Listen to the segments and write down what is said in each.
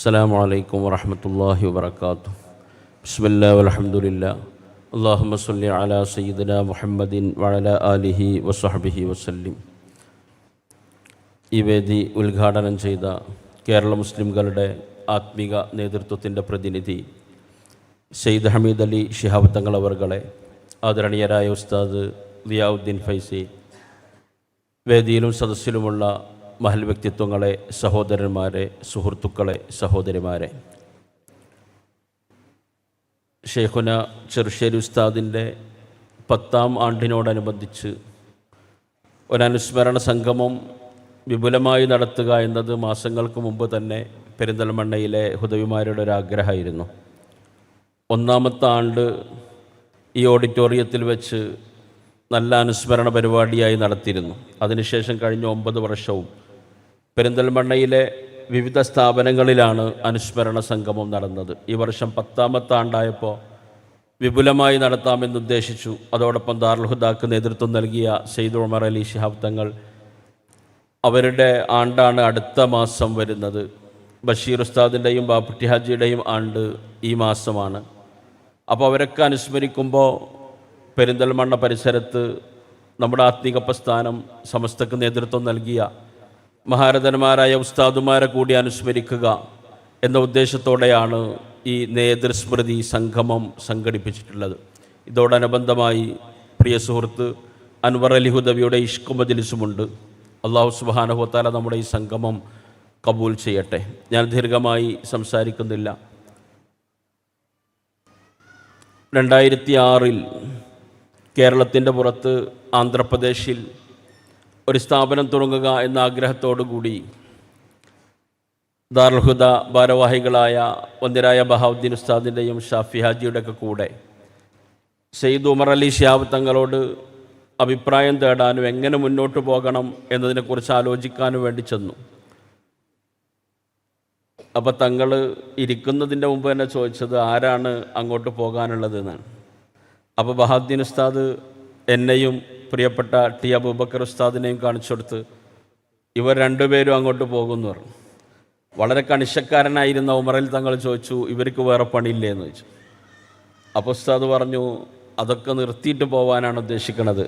السلام عليكم ورحمة الله وبركاته بسم الله والحمد لله اللهم صل على سيدنا محمد وعلى آله وصحبه وسلم ഈ വേദി ഉദ്ഘാടനം ചെയ്ത കേരള മുസ്ലിംകളുടെ ആത്മീക നേതൃത്വത്തിൻ്റെ പ്രതിനിധി സെയ്ദ് ഹമീദ് അലി ഷിഹാബ് തങ്ങൾ അവർകളെ ആദരണീയരായ ഉസ്താദ് ദിയാവുദ്ദീൻ ഫൈസി വേദിയിലും സദസ്സിലുമുള്ള മഹൽ വ്യക്തിത്വങ്ങളെ സഹോദരന്മാരെ സുഹൃത്തുക്കളെ സഹോദരിമാരെ. ഷെയ്ഖുന ചെറുശ്ശേരി ഉസ്താദിന്റെ പത്താം ആണ്ടിനോടനുബന്ധിച്ച് ഒരനുസ്മരണ സംഗമം വിപുലമായി നടത്തുക എന്നത് മാസങ്ങൾക്ക് മുമ്പ് തന്നെ പെരിന്തൽമണ്ണയിലെ ഹുദവിമാരുടെ ഒരാഗ്രഹമായിരുന്നു. ഒന്നാമത്തെ ആണ്ട് ഈ ഓഡിറ്റോറിയത്തിൽ വെച്ച് നല്ല അനുസ്മരണ പരിപാടിയായി നടത്തിയിരുന്നു. അതിനുശേഷം കഴിഞ്ഞ ഒമ്പത് വർഷവും പെരിന്തൽമണ്ണയിലെ വിവിധ സ്ഥാപനങ്ങളിലാണ് അനുസ്മരണ സംഗമം നടന്നത്. ഈ വർഷം പത്താമത്തെ ആണ്ടായപ്പോൾ വിപുലമായി നടത്താമെന്ന് ഉദ്ദേശിച്ചു. അതോടൊപ്പം ദാർൽഹുദാക്ക് നേതൃത്വം നൽകിയ സെയ്ദ് ഉമർ അലി ശിഹാബ് തങ്ങൾ അവരുടെ ആണ്ടാണ് അടുത്ത മാസം വരുന്നത്. ബഷീർ ഉസ്താദിന്റെയും ബാപ്പുട്ടി ഹാജിയുടെയും ആണ്ട് ഈ മാസമാണ്. അപ്പോൾ അവരൊക്കെ അനുസ്മരിക്കുമ്പോൾ പെരിന്തൽമണ്ണ പരിസരത്ത് നമ്മുടെ ആത്മീക പ്രസ്ഥാനം സമസ്തക്ക് നേതൃത്വം നൽകിയ മഹാരഥന്മാരായ ഉസ്താദുമാരെ കൂടി അനുസ്മരിക്കുക എന്ന ഉദ്ദേശത്തോടെയാണ് ഈ നേതൃസ്മൃതി സംഗമം സംഘടിപ്പിച്ചിട്ടുള്ളത്. ഇതോടനുബന്ധമായി പ്രിയ സുഹൃത്ത് അൻവർ അലി ഹുദവിയുടെ ഇഷ്കു മജിലിസുമുണ്ട്. അള്ളാഹു സുബാനഹുത്താല നമ്മുടെ ഈ സംഗമം കബൂൽ ചെയ്യട്ടെ. ഞാൻ ദീർഘമായി സംസാരിക്കുന്നില്ല. രണ്ടായിരത്തി ആറിൽ കേരളത്തിന്റെ പുറത്ത് ആന്ധ്രാപ്രദേശിൽ ഒരു സ്ഥാപനം തുടങ്ങുക എന്ന ആഗ്രഹത്തോടുകൂടി ദാർഹുദ ഭാരവാഹികളായ ഒന്നിരായ ബഹാവുദ്ദീൻ ഉസ്താദിന്റെയും ഷാഫി ഹാജിയുടെയൊക്കെ കൂടെ സെയ്ദ് ഉമർ അലി ഷിയാബ് തങ്ങളോട് അഭിപ്രായം തേടാനും എങ്ങനെ മുന്നോട്ട് പോകണം എന്നതിനെക്കുറിച്ച് ആലോചിക്കാനും വേണ്ടി ചെന്നു. അപ്പോൾ തങ്ങൾ ഇരിക്കുന്നതിന്റെ മുമ്പ് തന്നെ ചോദിച്ചത് ആരാണ് അങ്ങോട്ട് പോകാനുള്ളത് എന്നാണ് അപ്പോൾ ബഹാദ്ദീൻ ഉസ്താദ് എന്നെയും പ്രിയപ്പെട്ട ടി അബൂബക്കർ ഉസ്താദിനെയും കാണിച്ചു കൊടുത്ത് ഇവർ രണ്ടുപേരും അങ്ങോട്ട് പോകുന്നു പറഞ്ഞു. വളരെ കണിശക്കാരനായിരുന്ന ഉമറിൽ തങ്ങൾ ചോദിച്ചു ഇവർക്ക് വേറെ പണിയില്ലേ? എന്ന് ചോദിച്ചു. അപ്പോൾ ഉസ്താദ് പറഞ്ഞു അതൊക്കെ നിർത്തിയിട്ട് പോകാനാണ് ഉദ്ദേശിക്കുന്നത്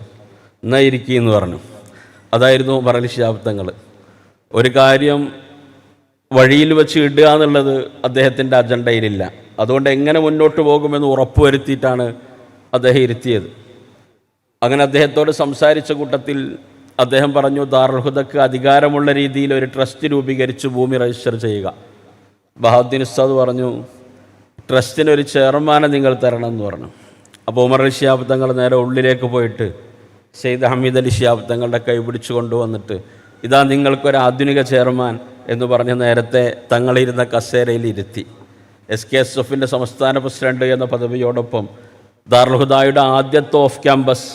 എന്നാ ഇരിക്കുകയെന്ന് പറഞ്ഞു. അതായിരുന്നു ഉമറൽ ശാബ്ദങ്ങൾ ഒരു കാര്യം വഴിയിൽ വെച്ച് ഇടുക എന്നുള്ളത് അദ്ദേഹത്തിന്റെ അജണ്ടയിലില്ല. അതുകൊണ്ട് എങ്ങനെ മുന്നോട്ട് പോകുമെന്ന് ഉറപ്പുവരുത്തിയിട്ടാണ് അദ്ദേഹം ഇരുത്തിയത്. അങ്ങനെ അദ്ദേഹത്തോട് സംസാരിച്ച കൂട്ടത്തിൽ അദ്ദേഹം പറഞ്ഞു ദാർഹുദക്ക് അധികാരമുള്ള രീതിയിൽ ഒരു ട്രസ്റ്റ് രൂപീകരിച്ച് ഭൂമി രജിസ്റ്റർ ചെയ്യുക. ബഹാദ്ദീൻ ഉസ്താദ് പറഞ്ഞു ട്രസ്റ്റിന് ഒരു ചെയർമാനെ നിങ്ങൾ തരണം എന്ന് പറഞ്ഞു. അപ്പോൾ ഉമർ അലി ഷിയാബ് തങ്ങൾ നേരെ ഉള്ളിലേക്ക് പോയിട്ട് സെയ്ദ് ഹമീദ് അലി ഷിയാബ് തങ്ങളുടെ കൈ പിടിച്ചു കൊണ്ടുവന്നിട്ട് ഇതാ നിങ്ങൾക്കൊരു ആധുനിക ചെയർമാൻ എന്ന് പറഞ്ഞ് നേരത്തെ തങ്ങളിരുന്ന കസേരയിൽ ഇരുത്തി. എസ് കെ എസ് എഫിന്റെ സംസ്ഥാന പ്രസിഡന്റ് എന്ന പദവിയോടൊപ്പം ദാർഹുദായുടെ ആദ്യത്തെ ഓഫ് ക്യാമ്പസ്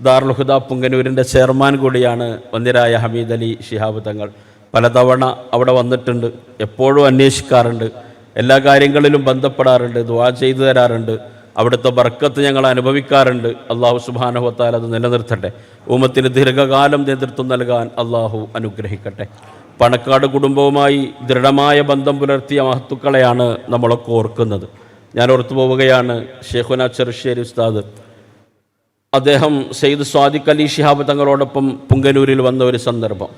ദാർൽഹുദ പുങ്കനൂരിന്റെ ചെയർമാൻ കൂടിയാണ് വന്ദിരായ ഹമീദ് അലി ഷിഹാബ് തങ്ങൾ. പലതവണ അവിടെ വന്നിട്ടുണ്ട് എപ്പോഴും അന്വേഷിക്കാറുണ്ട് എല്ലാ കാര്യങ്ങളിലും ബന്ധപ്പെടാറുണ്ട് ദുവാ ചെയ്തു തരാറുണ്ട് അവിടുത്തെ ബർക്കത്ത് ഞങ്ങൾ അനുഭവിക്കാറുണ്ട്. അള്ളാഹു സുബാനഹുത്താൽ അത് നിലനിർത്തട്ടെ. ഊമത്തിന് ദീർഘകാലം നേതൃത്വം നൽകാൻ അള്ളാഹു അനുഗ്രഹിക്കട്ടെ. പണക്കാട് കുടുംബവുമായി ദൃഢമായ ബന്ധം പുലർത്തിയ മഹത്തുക്കളെയാണ് നമ്മളൊക്കെ ഓർക്കുന്നത്. ഞാൻ ഓർത്തു പോവുകയാണ് ഷെയ്ഖുന ചെറുശ്ശേരി ഉസ്താദ്. അദ്ദേഹം സെയ്ദ് സ്വാദിഖ് അലി ഷിഹാബ് തങ്ങളോടൊപ്പം പുങ്കനൂരിൽ വന്ന ഒരു സന്ദർഭം.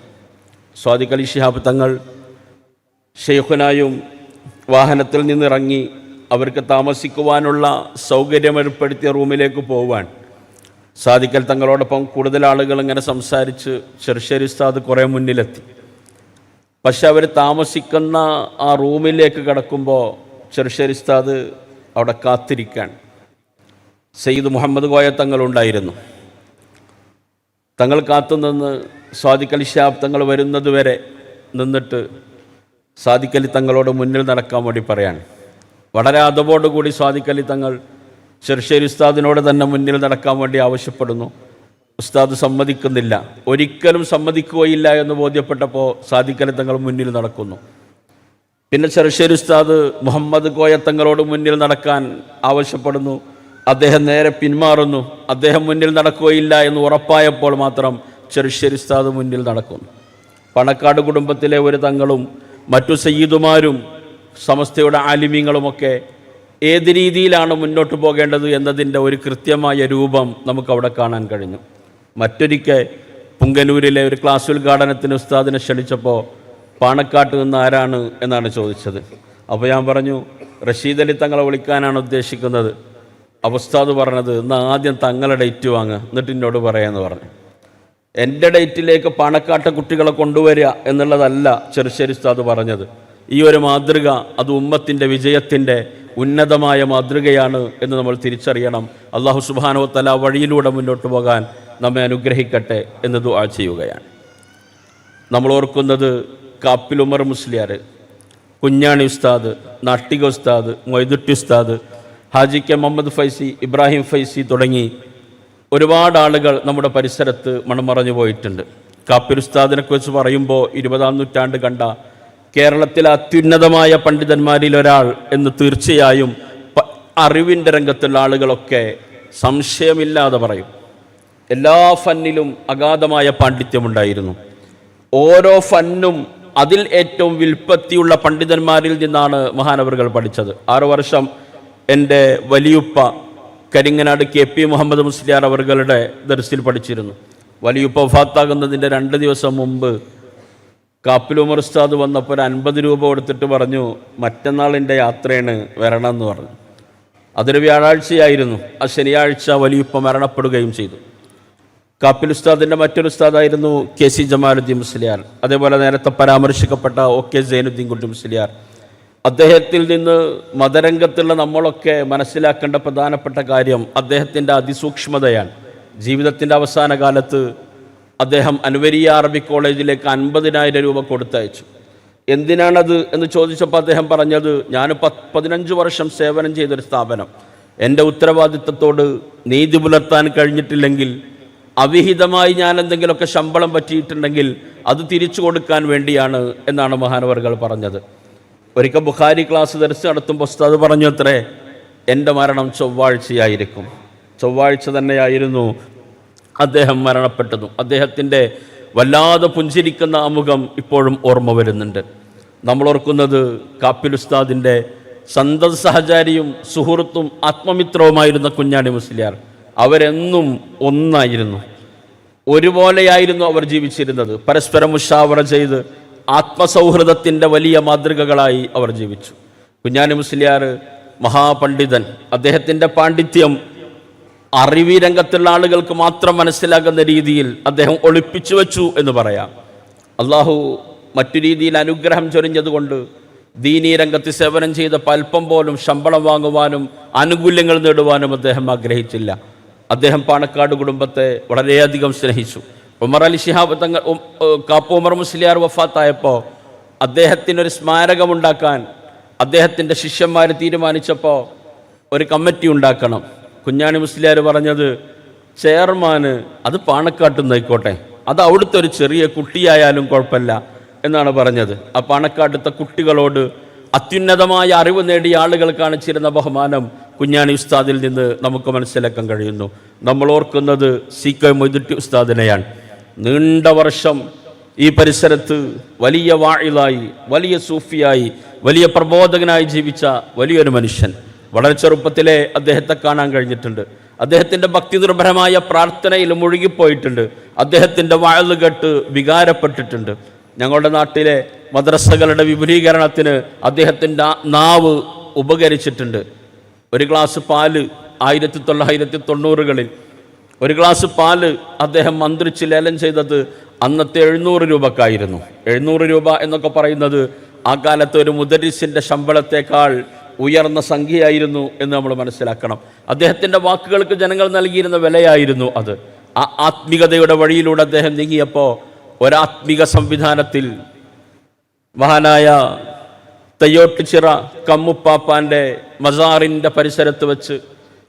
സ്വാദിഖ് അലി ഷിഹാബ് തങ്ങൾ ഷെയ്ഖുനായും വാഹനത്തിൽ നിന്നിറങ്ങി അവർക്ക് താമസിക്കുവാനുള്ള സൗകര്യം ഏർപ്പെടുത്തിയ റൂമിലേക്ക് പോവാൻ സാദിക്കൽ തങ്ങളോടൊപ്പം കൂടുതൽ ആളുകൾ ഇങ്ങനെ സംസാരിച്ച് ചെറുശ്ശേരി ഉസ്താദ് കുറേ മുന്നിലെത്തി. പക്ഷെ അവർ താമസിക്കുന്ന ആ റൂമിലേക്ക് കിടക്കുമ്പോൾ ചെറുശ്ശേരി ഉസ്താദ് അവിടെ കാത്തിരിക്കാൻ സെയ്ദ് മുഹമ്മദ് കോയ തങ്ങളുണ്ടായിരുന്നു. തങ്ങൾ കാത്തുനിന്ന് സ്വാദിഖ് അലി ഷാബ് തങ്ങൾ വരുന്നതുവരെ നിന്നിട്ട് സാദിഖ് അലി തങ്ങളോട് മുന്നിൽ നടക്കാൻ വേണ്ടി പറയാണ്. വളരെ അതവോടുകൂടി സ്വാദിക്കലി തങ്ങൾ ചെറുശ്ശേരി ഉസ്താദിനോട് തന്നെ മുന്നിൽ നടക്കാൻ വേണ്ടി ആവശ്യപ്പെടുന്നു. ഉസ്താദ് സമ്മതിക്കുന്നില്ല. ഒരിക്കലും സമ്മതിക്കുകയില്ല എന്ന് ബോധ്യപ്പെട്ടപ്പോൾ സാധിക്കലി തങ്ങൾ മുന്നിൽ നടക്കുന്നു. പിന്നെ ചെറുശ്ശേരി ഉസ്താദ് മുഹമ്മദ് കോയ തങ്ങളോട് മുന്നിൽ നടക്കാൻ ആവശ്യപ്പെടുന്നു. അദ്ദേഹം നേരെ പിന്മാറുന്നു. അദ്ദേഹം മുന്നിൽ നടക്കുകയില്ല എന്ന് ഉറപ്പായപ്പോൾ മാത്രം ചെറുശ്ശേരി ഉസ്താദ് മുന്നിൽ നടക്കുന്നു. പണക്കാട് കുടുംബത്തിലെ ഒരു തങ്ങളും മറ്റു സയ്യിദുമാരും സമസ്തയുടെ ആലിമ്യങ്ങളുമൊക്കെ ഏത് രീതിയിലാണ് മുന്നോട്ട് പോകേണ്ടത് എന്നതിന്റെ ഒരു കൃത്യമായ രൂപം നമുക്കവിടെ കാണാൻ കഴിഞ്ഞു. മറ്റൊരിക്കൽ പുങ്കനൂരിലെ ഒരു ക്ലാസ് ഉദ്ഘാടനത്തിന് ഉസ്താദിനെ ക്ഷണിച്ചപ്പോൾ പാണക്കാട്ട് നിന്ന് ആരാണ് എന്നാണ് ചോദിച്ചത്. അപ്പോൾ ഞാൻ പറഞ്ഞു റഷീദ് അലി തങ്ങളെ വിളിക്കാനാണ് ഉദ്ദേശിക്കുന്നത്. ഉസ്താദ് പറഞ്ഞത് ഇന്ന് ആദ്യം തങ്ങളെ ഡേറ്റ് വാങ്ങുക എന്നിട്ട് എന്നോട് പറയാമെന്ന് പറഞ്ഞു. എന്റെ ഡേറ്റിലേക്ക് പണക്കാട്ട കുട്ടികളെ കൊണ്ടുവരിക എന്നുള്ളതല്ല ചെറുശ്ശേരി ഉസ്താദ് പറഞ്ഞത്. ഈ ഒരു മാതൃക അത് ഉമ്മത്തിന്റെ വിജയത്തിന്റെ ഉന്നതമായ മാതൃകയാണ് എന്ന് നമ്മൾ തിരിച്ചറിയണം. അള്ളാഹു സുബാനോ തല വഴിയിലൂടെ മുന്നോട്ട് പോകാൻ നമ്മെ അനുഗ്രഹിക്കട്ടെ എന്ന് ദുആ ചെയ്യുകയാണ്. നമ്മൾ ഓർക്കുന്നത് കാപ്പിൽ ഉമർ മുസ്ലിയാർ കുഞ്ഞാണി ഉസ്താദ് നാട്ടിക ഉസ്താദ് മൊയ്തുട്ടി ഉസ്താദ് ഹാജി കെ മുഹമ്മദ് ഫൈസി ഇബ്രാഹിം ഫൈസി തുടങ്ങി ഒരുപാട് ആളുകൾ നമ്മുടെ പരിസരത്ത് മണമറഞ്ഞു പോയിട്ടുണ്ട്. കാപ്പിർ ഉസ്താദിനെക്കുറിച്ച് പറയുമ്പോൾ ഇരുപതാം നൂറ്റാണ്ട് കണ്ട കേരളത്തിലെ അത്യുന്നതമായ പണ്ഡിതന്മാരിൽ ഒരാൾ എന്ന് തീർച്ചയായും അറിവിന്റെ രംഗത്തുള്ള ആളുകളൊക്കെ സംശയമില്ലാതെ പറയും. എല്ലാ ഫന്നിലും അഗാധമായ പാണ്ഡിത്യമുണ്ടായിരുന്നു. ഓരോ ഫന്നും അതിൽ ഏറ്റവും വിൽപ്പത്തിയുള്ള പണ്ഡിതന്മാരിൽ നിന്നാണ് മഹാനവറുകൾ പഠിച്ചത്. ആറു വർഷം എന്റെ വലിയുപ്പ കരിങ്ങനാട് കെ പി മുഹമ്മദ് മുസ്ലിയാർ അവരുടെ ദർസിൽ പഠിച്ചിരുന്നു. വലിയുപ്പ ഫാത്താകുന്നതിന്റെ രണ്ട് ദിവസം മുമ്പ് കാപ്പിലുമർ ഉസ്താദ് വന്നപ്പോൾ ഒരു അൻപത് രൂപ കൊടുത്തിട്ട് പറഞ്ഞു മറ്റന്നാളിന്റെ യാത്രയാണ് വരണമെന്ന് പറഞ്ഞു. അതൊരു വ്യാഴാഴ്ചയായിരുന്നു. ആ ശനിയാഴ്ച വലിയുപ്പ മരണപ്പെടുകയും ചെയ്തു. കാപ്പിൽ ഉസ്താദിന്റെ മറ്റൊരു ഉസ്താദായിരുന്നു കെ സി ജമാലുദ്ദീൻ മുസ്ലിയാർ. അതേപോലെ നേരത്തെ പരാമർശിക്കപ്പെട്ട ഒ കെ സൈനുദ്ദീൻ കുട്ടി മുസ്ലിയാർ. അദ്ദേഹത്തിൽ നിന്ന് മതരംഗത്തുള്ള നമ്മളൊക്കെ മനസ്സിലാക്കേണ്ട പ്രധാനപ്പെട്ട കാര്യം അദ്ദേഹത്തിന്റെ അതിസൂക്ഷ്മതയാണ്. ജീവിതത്തിന്റെ അവസാന കാലത്ത് അദ്ദേഹം അനുവരിയ അറബി കോളേജിലേക്ക് അൻപതിനായിരം രൂപ കൊടുത്തയച്ചു. എന്തിനാണത് എന്ന് ചോദിച്ചപ്പോൾ അദ്ദേഹം പറഞ്ഞത് ഞാൻ പത്ത് പതിനഞ്ച് വർഷം സേവനം ചെയ്തൊരു സ്ഥാപനം. എന്റെ ഉത്തരവാദിത്തത്തോട് നീതി പുലർത്താൻ കഴിഞ്ഞിട്ടില്ലെങ്കിൽ അവിഹിതമായി ഞാൻ എന്തെങ്കിലുമൊക്കെ ശമ്പളം പറ്റിയിട്ടുണ്ടെങ്കിൽ അത് തിരിച്ചു കൊടുക്കാൻ വേണ്ടിയാണ് എന്നാണ് മഹാനവർകൾ പറഞ്ഞത്. ഒരിക്കൽ ബുഖാരി ക്ലാസ് ധരിച്ച് നടത്തുമ്പോൾ ഉസ്താദ് പറഞ്ഞു അത്രേ എന്റെ മരണം ചൊവ്വാഴ്ചയായിരിക്കും. ചൊവ്വാഴ്ച തന്നെയായിരുന്നു അദ്ദേഹം മരണപ്പെട്ടതും. അദ്ദേഹത്തിന്റെ വല്ലാതെ പുഞ്ചിരിക്കുന്ന അമുഖം ഇപ്പോഴും ഓർമ്മ വരുന്നുണ്ട്. നമ്മൾ ഓർക്കുന്നത് കാപ്പിൽ ഉസ്താദിന്റെ സന്തത സഹചാരിയും സുഹൃത്തും ആത്മമിത്രവുമായിരുന്ന കുഞ്ഞാണി മുസ്ലിയാർ. അവരെന്നും ഒന്നായിരുന്നു. ഒരുപോലെയായിരുന്നു അവർ ജീവിച്ചിരുന്നത്. പരസ്പരം മുഷാവറ ചെയ്ത് ആത്മസൗഹൃദത്തിന്റെ വലിയ മാതൃകകളായി അവർ ജീവിച്ചു. കുഞ്ഞാനി മുസ്ലിയാർ മഹാപണ്ഡിതൻ അദ്ദേഹത്തിന്റെ പാണ്ഡിത്യം അറിവി രംഗത്തുള്ള ആളുകൾക്ക് മാത്രം മനസ്സിലാകുന്ന രീതിയിൽ അദ്ദേഹം ഒളിപ്പിച്ചു വെച്ചു എന്ന് പറയാം. അള്ളാഹു മറ്റു രീതിയിൽ അനുഗ്രഹം ചൊരിഞ്ഞതുകൊണ്ട് ദീനീ രംഗത്ത് സേവനം ചെയ്ത അല്പം പോലും ശമ്പളം വാങ്ങുവാനും ആനുകൂല്യങ്ങൾ നേടുവാനും അദ്ദേഹം ആഗ്രഹിച്ചില്ല. അദ്ദേഹം പാണക്കാട് കുടുംബത്തെ വളരെയധികം സ്നേഹിച്ചു. ഉമർ അലി ശിഹാബ് തങ്ങൾ കാപ്പു ഉമർ മുസ്ലിയാർ വഫാത്തായപ്പോൾ അദ്ദേഹത്തിനൊരു സ്മാരകമുണ്ടാക്കാൻ അദ്ദേഹത്തിന്റെ ശിഷ്യന്മാർ തീരുമാനിച്ചപ്പോൾ ഒരു കമ്മിറ്റി ഉണ്ടാക്കണം. കുഞ്ഞാണി മുസ്ലിയാർ പറഞ്ഞത് ചെയർമാന് അത് പാണക്കാട്ടുന്നായിക്കോട്ടെ അത് അവിടുത്തെ ഒരു ചെറിയ കുട്ടിയായാലും കുഴപ്പമില്ല എന്നാണ് പറഞ്ഞത്. ആ പാണക്കാട്ടത്തെ കുട്ടികളോട് അത്യുന്നതമായ അറിവ് നേടിയ ആളുകൾ കാണിച്ചിരുന്ന ബഹുമാനം കുഞ്ഞാണി ഉസ്താദിൽ നിന്ന് നമുക്ക് മനസ്സിലാക്കാൻ കഴിയുന്നു. നമ്മൾ ഓർക്കുന്നത് സി കെ മൊയ്തുട്ടി ഉസ്താദിനെയാണ്. നീണ്ട വർഷം ഈ പരിസരത്ത് വലിയ വാഴിലായി വലിയ സൂഫിയായി വലിയ പ്രബോധകനായി ജീവിച്ച വലിയൊരു മനുഷ്യൻ. വളരെ ചെറുപ്പത്തിലെ അദ്ദേഹത്തെ കാണാൻ കഴിഞ്ഞിട്ടുണ്ട്. അദ്ദേഹത്തിന്റെ ഭക്തി നിർഭരമായ പ്രാർത്ഥനയിൽ മുഴുകിപ്പോയിട്ടുണ്ട്. അദ്ദേഹത്തിന്റെ വാഴ് കെട്ട് വികാരപ്പെട്ടിട്ടുണ്ട്. ഞങ്ങളുടെ നാട്ടിലെ മദ്രസകളുടെ വിപുലീകരണത്തിന് അദ്ദേഹത്തിന്റെ നാവ് ഉപകരിച്ചിട്ടുണ്ട്. ഒരു ഗ്ലാസ് പാൽ ആയിരത്തി തൊള്ളായിരത്തി തൊണ്ണൂറുകളിൽ ഒരു ഗ്ലാസ് പാൽ അദ്ദേഹം മന്ത്രിച്ച് ലേലം ചെയ്തത് അന്നത്തെ എഴുന്നൂറ് രൂപക്കായിരുന്നു. എഴുന്നൂറ് രൂപ എന്നൊക്കെ പറയുന്നത് ആ കാലത്ത് ഒരു മുദരിസിന്റെ ശമ്പളത്തേക്കാൾ ഉയർന്ന സംഖ്യയായിരുന്നു എന്ന് നമ്മൾ മനസ്സിലാക്കണം. അദ്ദേഹത്തിന്റെ വാക്കുകൾക്ക് ജനങ്ങൾ നൽകിയിരുന്ന വിലയായിരുന്നു അത്. ആ ആത്മീകതയുടെ വഴിയിലൂടെ അദ്ദേഹം നീങ്ങിയപ്പോൾ ഒരാത്മിക സംവിധാനത്തിൽ മഹാനായ തയ്യോട്ടിച്ചിറ കമ്മുപ്പാപ്പാന്റെ മസാറിന്റെ പരിസരത്ത് വെച്ച്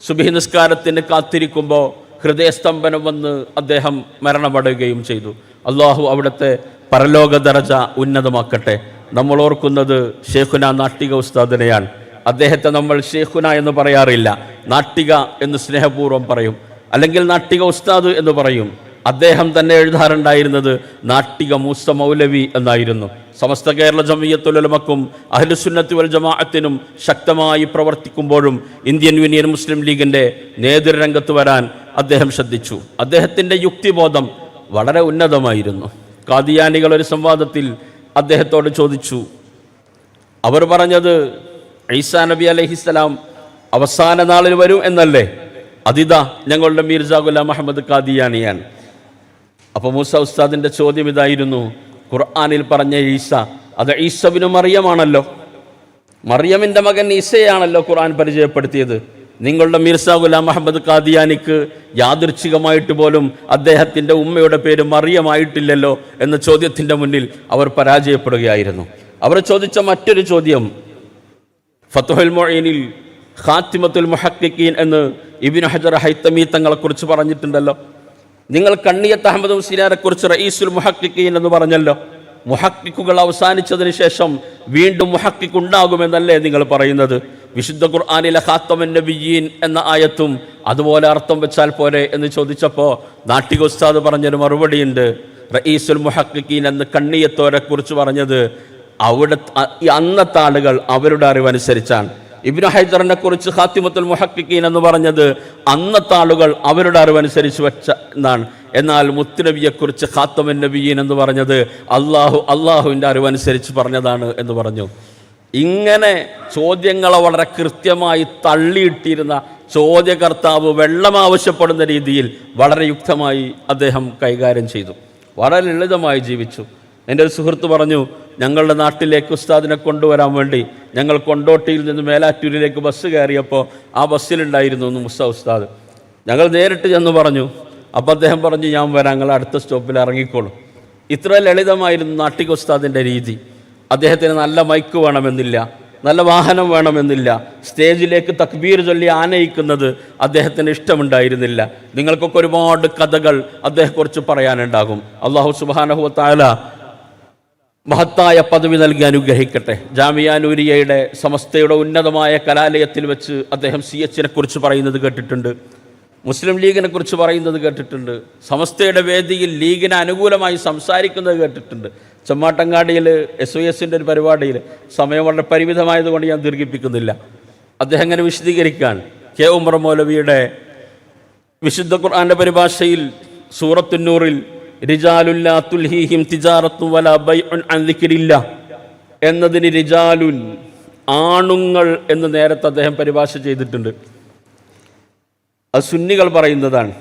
സുബഹി നിസ്കാരത്തിന് കാത്തിരിക്കുമ്പോൾ ഹൃദയസ്തംഭനം വന്ന് അദ്ദേഹം മരണമടയുകയും ചെയ്തു. അള്ളാഹു അവിടുത്തെ പരലോക ദർജ ഉന്നതമാക്കട്ടെ. നമ്മൾ ഓർക്കുന്നത് ഷേഖുന നാട്ടിക ഉസ്താദിനെയാണ്. അദ്ദേഹത്തെ നമ്മൾ ഷേഖുന എന്ന് പറയാറില്ല. നാട്ടിക എന്ന് സ്നേഹപൂർവം പറയും. അല്ലെങ്കിൽ നാട്ടിക ഉസ്താദ് എന്ന് പറയും. അദ്ദേഹം തന്നെ എഴുതാറുണ്ടായിരുന്നത് നാട്ടിക മൂസ മൗലവി എന്നായിരുന്നു. സമസ്ത കേരള ജമീയത്തുലമക്കും അഹ്ലുസുന്നത്തി വൽ ജമാഅത്തിനും ശക്തമായി പ്രവർത്തിക്കുമ്പോഴും ഇന്ത്യൻ യൂണിയൻ മുസ്ലിം ലീഗിന്റെ നേതൃരംഗത്ത് വരാൻ അദ്ദേഹം ശ്രദ്ധിച്ചു. അദ്ദേഹത്തിന്റെ യുക്തിബോധം വളരെ ഉന്നതമായിരുന്നു. കാദിയാനികൾ ഒരു സംവാദത്തിൽ അദ്ദേഹത്തോട് ചോദിച്ചു. അവർ പറഞ്ഞത് ഐസാ നബി അലഹിസ്സലാം അവസാന നാളിൽ വരും എന്നല്ലേ? അതിതാ ഞങ്ങളുടെ മീർജ ഗുലാം അഹമ്മദ് കാദിയാനിയാണ് അപ്പോൾ മൂസ ഉസ്താദിന്റെ ചോദ്യം ഇതായിരുന്നു. ഖുർആാനിൽ പറഞ്ഞ ഈസ അത് ഈസബിന് മറിയമാണല്ലോ. മറിയമിന്റെ മകൻ ഈസയാണല്ലോ ഖുർആൻ പരിചയപ്പെടുത്തിയത്. നിങ്ങളുടെ മിർസാ ഗുലാം അഹമ്മദ് കാദിയാനിക്ക് യാദൃച്ഛികമായിട്ട് പോലും അദ്ദേഹത്തിന്റെ ഉമ്മയുടെ പേര് മറിയമായിട്ടില്ലല്ലോ എന്ന ചോദ്യത്തിന്റെ മുന്നിൽ അവർ പരാജയപ്പെടുകയായിരുന്നു. അവർ ചോദിച്ച മറ്റൊരു ചോദ്യം ഫത്തുഹുൽ മൊഴീനിൽ ഖാത്തിമത്തുൽ മുഹക്കിക്കീൻ എന്ന് ഇബിൻ ഹജർ ഹൈത്തമി തങ്ങളെക്കുറിച്ച് പറഞ്ഞിട്ടുണ്ടല്ലോ. നിങ്ങൾ കണ്ണിയത്ത് അഹമ്മദ് മുസ്ലിയാരെ റഈസുൽ റയീസുൽ മുഹക്കിൻ എന്ന് പറഞ്ഞല്ലോ. മുഹക്കിക്കുകൾ അവസാനിച്ചതിന് ശേഷം വീണ്ടും മുഹക്കിക്ക് ഉണ്ടാകുമെന്നല്ലേ നിങ്ങൾ പറയുന്നത്? വിശുദ്ധ ഖുർആാനിലെ ഖാത്തമൻ നബിയീൻ എന്ന ആയത്തും അതുപോലെ അർത്ഥം വെച്ചാൽ പോരെ എന്ന് ചോദിച്ചപ്പോൾ നാട്ടിക ഉസ്താദ് പറഞ്ഞൊരു മറുപടിയുണ്ട്. റഈസുൽ മുഹക്കിക്കീൻ എന്ന് കണ്ണിയത്തോരെ കുറിച്ച് പറഞ്ഞത് അവിടെ അന്നത്തെ ആളുകൾ അവരുടെ അറിവനുസരിച്ചാണ്. ഇബ്നു ഹൈദറിനെ കുറിച്ച് ഖാത്തിമത്തുൽ മുഹക്കിക്കീൻ എന്ന് പറഞ്ഞത് അന്നത്തെ ആളുകൾ അവരുടെ അറിവനുസരിച്ച് വെച്ച എന്നാണ്. എന്നാൽ മുത്തുനബിയെക്കുറിച്ച് ഖാത്തമൻ നബിയീൻ എന്ന് പറഞ്ഞത് അള്ളാഹു അള്ളാഹുവിന്റെ അറിവനുസരിച്ച് പറഞ്ഞതാണ് എന്ന് പറഞ്ഞു. ഇങ്ങനെ ചോദ്യങ്ങളെ വളരെ കൃത്യമായി തള്ളിയിട്ടിരുന്ന ചോദ്യകർത്താവ് വെള്ളം ആവശ്യപ്പെടുന്ന രീതിയിൽ വളരെ യുക്തമായി അദ്ദേഹം കൈകാര്യം ചെയ്തു. വളരെ ലളിതമായി ജീവിച്ചു. എന്റെ ഒരു സുഹൃത്ത് പറഞ്ഞു ഞങ്ങളുടെ നാട്ടിലേക്ക് ഉസ്താദിനെ കൊണ്ടുവരാൻ വേണ്ടി ഞങ്ങൾ കൊണ്ടോട്ടിയിൽ നിന്ന് മേലാറ്റൂരിലേക്ക് ബസ് കയറിയപ്പോൾ ആ ബസ്സിലുണ്ടായിരുന്നു മുസ്ത ഉസ്താദ്. ഞങ്ങൾ നേരിട്ട് ചെന്ന് പറഞ്ഞു അപ്പോൾ അദ്ദേഹം പറഞ്ഞു ഞാൻ വരാം നിങ്ങൾ അടുത്ത സ്റ്റോപ്പിൽ ഇറങ്ങിക്കോളും. ഇത്ര ലളിതമായിരുന്നു നാട്ടിക് ഉസ്താദിന്റെ രീതി. അദ്ദേഹത്തിന് നല്ല മൈക്ക് വേണമെന്നില്ല നല്ല വാഹനം വേണമെന്നില്ല സ്റ്റേജിലേക്ക് തക്ബീർ ചൊല്ലി ആനയിക്കുന്നത് അദ്ദേഹത്തിന് ഇഷ്ടമുണ്ടായിരുന്നില്ല. നിങ്ങൾക്കൊക്കെ ഒരുപാട് കഥകൾ അദ്ദേഹത്തെക്കുറിച്ച് പറയാനുണ്ടാകും. അള്ളാഹു സുബാനഹു താല മഹത്തായ പദവി നൽകി അനുഗ്രഹിക്കട്ടെ. ജാമിയാനൂരിയയുടെ സമസ്തയുടെ ഉന്നതമായ കലാലയത്തിൽ വെച്ച് അദ്ദേഹം സി എച്ചിനെ കുറിച്ച് പറയുന്നത് കേട്ടിട്ടുണ്ട്. മുസ്ലിം ലീഗിനെ കുറിച്ച് പറയുന്നത് കേട്ടിട്ടുണ്ട്. സമസ്തയുടെ വേദിയിൽ ലീഗിന് അനുകൂലമായി സംസാരിക്കുന്നത് കേട്ടിട്ടുണ്ട്. ചെമ്മാട്ടങ്ങാടിയിൽ എസ് ഒ എസിന്റെ ഒരു പരിപാടിയിൽ സമയം വളരെ പരിമിതമായതുകൊണ്ട് ഞാൻ ദീർഘിപ്പിക്കുന്നില്ല. അദ്ദേഹം അങ്ങനെ വിശദീകരിക്കാൻ കെ ഉമർ മൗലവിയുടെ വിശുദ്ധ ഖുർആാന്റെ പരിഭാഷയിൽ സൂറത്തുന്നൂറിൽ റിജാലുല്ലാ തുൽഹീഹിം തിജാറത്തു വല ബൈഉൻ എന്നതിന് റിജാലുൻ ആണുങ്ങൾ എന്ന് നേരത്തെ അദ്ദേഹം പരിഭാഷ ചെയ്തിട്ടുണ്ട്. അത് സുന്നികൾ പറയുന്നതാണ്.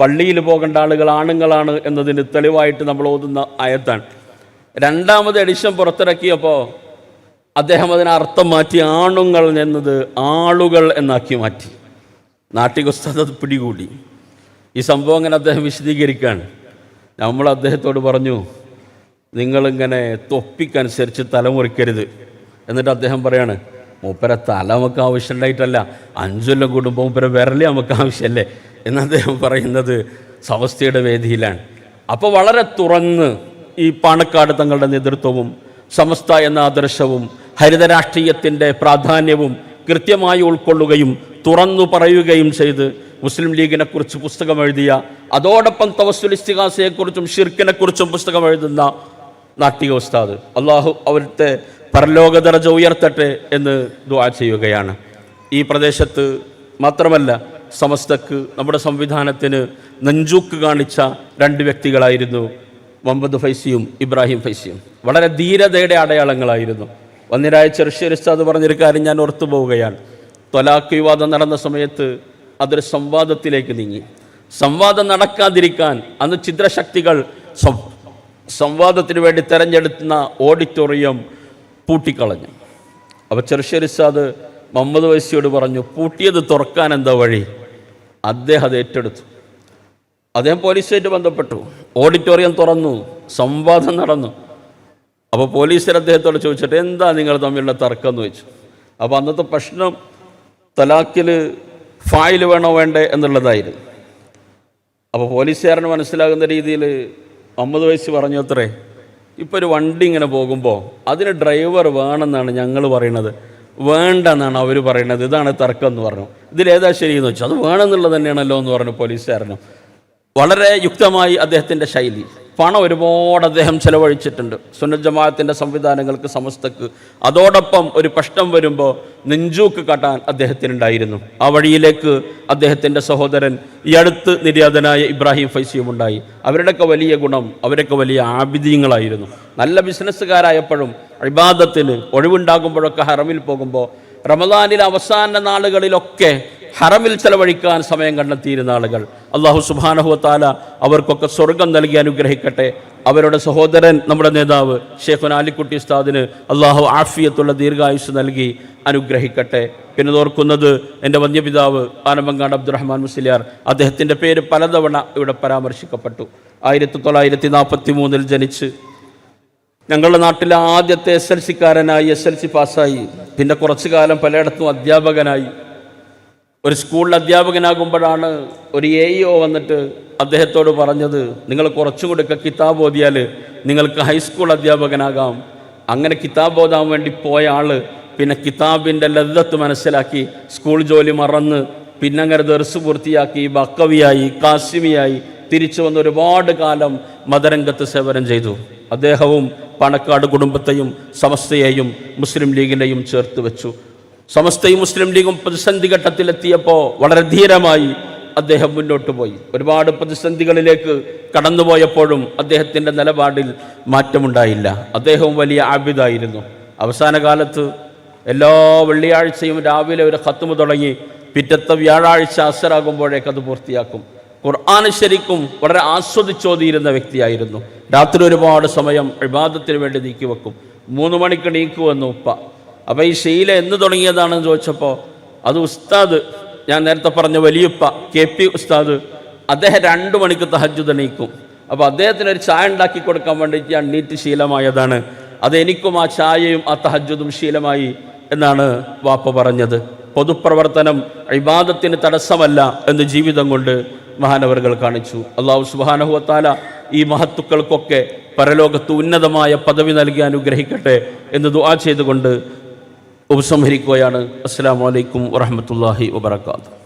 പള്ളിയിൽ പോകേണ്ട ആളുകൾ ആണുങ്ങളാണ് എന്നതിന് തെളിവായിട്ട് നമ്മൾ ഓതുന്ന ആയത്താണ്. രണ്ടാമത് എഡിഷൻ പുറത്തിറക്കിയപ്പോൾ അദ്ദേഹം അതിന് അർത്ഥം മാറ്റി ആണുങ്ങൾ എന്നത് ആളുകൾ എന്നാക്കി മാറ്റി. നാട്ടികസ്തത പിടികൂടി. ഈ സംഭവം അങ്ങനെ അദ്ദേഹം വിശദീകരിക്കുകയാണ്. നമ്മൾ അദ്ദേഹത്തോട് പറഞ്ഞു നിങ്ങളിങ്ങനെ തൊപ്പിക്കനുസരിച്ച് തലമുറിക്കരുത്. എന്നിട്ട് അദ്ദേഹം പറയാണ് മൂപ്പര തല നമുക്ക് ആവശ്യമുണ്ടായിട്ടല്ല. അഞ്ചൊല്ലം കൂടുമ്പോൾ മൂപ്പര വിരലി നമുക്ക് ആവശ്യമല്ലേ എന്ന് അദ്ദേഹം പറയുന്നത് സമസ്തയുടെ വേദിയിലാണ്. അപ്പോൾ വളരെ തുറന്ന് ഈ പാണക്കാട് തങ്ങളുടെ നേതൃത്വവും സമസ്ത എന്ന ആദർശവും ഹരിതരാഷ്ട്രീയത്തിന്റെ പ്രാധാന്യവും കൃത്യമായി ഉൾക്കൊള്ളുകയും തുറന്നു പറയുകയും ചെയ്ത് മുസ്ലിം ലീഗിനെക്കുറിച്ച് പുസ്തകം എഴുതിയ അതോടൊപ്പം തവസ്സുൽ ഇസ്തിഹാസയെക്കുറിച്ചും ഷിർക്കിനെക്കുറിച്ചും പുസ്തകം എഴുതുന്ന നാട്ടിക ഉസ്താദ്. അള്ളാഹു അവിടുത്തെ പരലോക ദർജ ഉയർത്തട്ടെ എന്ന് ദുആ ചെയ്യുകയാണ്. ഈ പ്രദേശത്ത് മാത്രമല്ല സമസ്തക്ക് നമ്മുടെ സംവിധാനത്തിന് നെഞ്ചൂക്ക് കാണിച്ച രണ്ട് വ്യക്തികളായിരുന്നു മുഹമ്മദ് ഫൈസിയും ഇബ്രാഹിം ഫൈസിയും. വളരെ ധീരതയുടെ അടയാളങ്ങളായിരുന്നു. വന്നിരായ ഋഷ്യരിസ്താദ് പറഞ്ഞൊരു കാര്യം ഞാൻ ഓർത്തു പോവുകയാണ്. വിവാദം നടന്ന സമയത്ത് അതൊരു സംവാദത്തിലേക്ക് നീങ്ങി. സംവാദം നടക്കാതിരിക്കാൻ അന്ന് ചിത്രശക്തികൾ സംവാദത്തിന് വേണ്ടി തെരഞ്ഞെടുക്കുന്ന ഓഡിറ്റോറിയം പൂട്ടിക്കളഞ്ഞു. അപ്പോൾ ചെറുശ്ശേരിസാദ് മുഹമ്മദ് വൈസിയോട് പറഞ്ഞു പൂട്ടിയത് തുറക്കാൻ എന്താ വഴി? അദ്ദേഹം അത് ഏറ്റെടുത്തു. അദ്ദേഹം പോലീസുമായിട്ട് ബന്ധപ്പെട്ടു. ഓഡിറ്റോറിയം തുറന്നു. സംവാദം നടന്നു. അപ്പോൾ പോലീസർ അദ്ദേഹത്തോട് ചോദിച്ചിട്ട് എന്താ നിങ്ങൾ തമ്മിലുള്ള തർക്കം? എന്ന് ചോദിച്ചു. അപ്പോൾ അന്നത്തെ പ്രശ്നം തലാക്കിൽ ഫായിൽ വേണോ വേണ്ടേ എന്നുള്ളതായിരുന്നു. അപ്പോൾ പോലീസുകാരന് മനസ്സിലാകുന്ന രീതിയിൽ അമ്പത് വയസ്സ് പറഞ്ഞു അത്രേ ഇപ്പോൾ ഒരു വണ്ടി ഇങ്ങനെ പോകുമ്പോൾ അതിന് ഡ്രൈവർ വേണമെന്നാണ് ഞങ്ങൾ പറയുന്നത് വേണ്ട എന്നാണ് അവർ പറയുന്നത് ഇതാണ് തർക്കം എന്ന് പറഞ്ഞു. ഇതിലേതാ ശരിയെന്ന് വെച്ചാൽ അത് വേണമെന്നുള്ളത് തന്നെയാണല്ലോ എന്ന് പറഞ്ഞു പോലീസുകാരനും. വളരെ യുക്തമായി അദ്ദേഹത്തിന്റെ ശൈലി. പണം ഒരുപാട് അദ്ദേഹം ചെലവഴിച്ചിട്ടുണ്ട്. ജമാഅത്തിന്റെ സംവിധാനങ്ങൾക്ക് സമസ്തക്ക്. അതോടൊപ്പം ഒരു പ്രശ്നം വരുമ്പോൾ നെഞ്ചൂക്ക് കാട്ടാൻ അദ്ദേഹത്തിനുണ്ടായിരുന്നു. ആ വഴിയിലേക്ക് അദ്ദേഹത്തിന്റെ സഹോദരൻ ഈ അടുത്ത് നിര്യാതനായ ഇബ്രാഹിം ഫൈസിയും ഉണ്ടായി. അവരുടെയൊക്കെ വലിയ ഗുണം അവരൊക്കെ വലിയ ആബിദീങ്ങളായിരുന്നു നല്ല ബിസിനസ്സുകാരായപ്പോഴും അഴിബാദത്തിന് ഒഴിവുണ്ടാകുമ്പോഴൊക്കെ ഹറമിൽ പോകുമ്പോൾ റമദാനിലെ അവസാന നാളുകളിലൊക്കെ ഹറമിൽ ചെലവഴിക്കാൻ സമയം കണ്ടെത്തിയിരുന്ന ആളുകൾ. അള്ളാഹു സുബാനഹുവത്താല അവർക്കൊക്കെ സ്വർഗം നൽകി അനുഗ്രഹിക്കട്ടെ. അവരുടെ സഹോദരൻ നമ്മുടെ നേതാവ് ഷെയ്ഖുൻ അലിക്കുട്ടി ഉസ്താദിന് അള്ളാഹു ആഫിയത്തുള്ള ദീർഘായുസ് നൽകി അനുഗ്രഹിക്കട്ടെ. പിന്നെ ഓർക്കുന്നത് എന്റെ വന്യപിതാവ് ആനമങ്ങാട് അബ്ദുറഹ്മാൻ മുസ്ലിയാർ. അദ്ദേഹത്തിന്റെ പേര് പലതവണ ഇവിടെ പരാമർശിക്കപ്പെട്ടു. ആയിരത്തി തൊള്ളായിരത്തി നാൽപ്പത്തി മൂന്നിൽ ജനിച്ച് ഞങ്ങളുടെ നാട്ടിലെ ആദ്യത്തെ എസ് എൽ സിക്കാരനായി എസ് എൽ സി പാസ്സായി. പിന്നെ കുറച്ചു കാലം പലയിടത്തും അധ്യാപകനായി. ഒരു സ്കൂളിൽ അധ്യാപകനാകുമ്പോഴാണ് ഒരു എ ഇഒ വന്നിട്ട് അദ്ദേഹത്തോട് പറഞ്ഞത് നിങ്ങൾ കുറച്ചും കൊടുക്ക കിതാബ് ഓതിയാൽ നിങ്ങൾക്ക് ഹൈസ്കൂൾ അധ്യാപകനാകാം. അങ്ങനെ കിതാബ് ഓതാൻ വേണ്ടി പോയ ആൾ പിന്നെ കിതാബിന്റെ ലദ്ദത്ത് മനസ്സിലാക്കി സ്കൂൾ ജോലി മറന്ന് പിന്നെ അങ്ങനെ ദർസ് പൂർത്തിയാക്കി ബക്കവിയായി കാസിമിയായി തിരിച്ചു വന്ന് ഒരുപാട് കാലം മതരംഗത്ത് സേവനം ചെയ്തു. അദ്ദേഹവും പണക്കാട് കുടുംബത്തെയും സമസ്തയെയും മുസ്ലിം ലീഗിനെയും ചേർത്ത് വെച്ചു. സമസ്തയും മുസ്ലിം ലീഗും പ്രതിസന്ധി ഘട്ടത്തിലെത്തിയപ്പോൾ വളരെ ധീരമായി അദ്ദേഹം മുന്നോട്ട് പോയി. ഒരുപാട് പ്രതിസന്ധികളിലേക്ക് കടന്നുപോയപ്പോഴും അദ്ദേഹത്തിന്റെ നിലപാടിൽ മാറ്റമുണ്ടായില്ല. അദ്ദേഹവും വലിയ ആബിദായിരുന്നു. അവസാന കാലത്ത് എല്ലാ വെള്ളിയാഴ്ചയും രാവിലെ ഒരു ഖത്തുമ് തുടങ്ങി പിറ്റത്തെ വ്യാഴാഴ്ച അസറാകുമ്പോഴേക്ക് അത് പൂർത്തിയാക്കും. ഖുർആൻ ശരിക്കും വളരെ ആസ്വദിച്ചോതിയിരുന്ന വ്യക്തിയായിരുന്നു. രാത്രി ഒരുപാട് സമയം വിവാദത്തിന് വേണ്ടി നീക്കി വെക്കും മൂന്ന് മണിക്ക് നീക്കുവന്നു ഉപ്പ അപ്പോൾ ഈ ശീല എന്ന് തുടങ്ങിയതാണെന്ന് ചോദിച്ചപ്പോൾ അത് ഉസ്താദ് ഞാൻ നേരത്തെ പറഞ്ഞ വലിയപ്പ കെ പി ഉസ്താദ് അദ്ദേഹം രണ്ട് മണിക്ക് തഹജ്ജുദ് എണീക്കും. അപ്പോൾ അദ്ദേഹത്തിന് ഒരു ചായ ഉണ്ടാക്കി കൊടുക്കാൻ വേണ്ടിയിട്ട് ഞാൻ നീറ്റ് ശീലമായതാണ്. അത് എനിക്കും ആ ചായയും ആ തഹജ്ജുദും ശീലമായി എന്നാണ് വാപ്പ പറഞ്ഞത്. പൊതുപ്രവർത്തനം ഇബാദത്തിന് തടസ്സമല്ല എന്ന് ജീവിതം കൊണ്ട് മഹാനവറുകൾ കാണിച്ചു. അള്ളാഹു സുബാനഹുവത്താല ഈ മഹത്തുക്കൾക്കൊക്കെ പരലോകത്ത് ഉന്നതമായ പദവി നൽകി അനുഗ്രഹിക്കട്ടെ എന്ന് ദുആ ചെയ്തുകൊണ്ട് ഉപസംഹരിക്കുകയാണ്. അസ്സാം വലൈക്കും വറഹമത്തല്ലാഹി വബർക്കാത്തു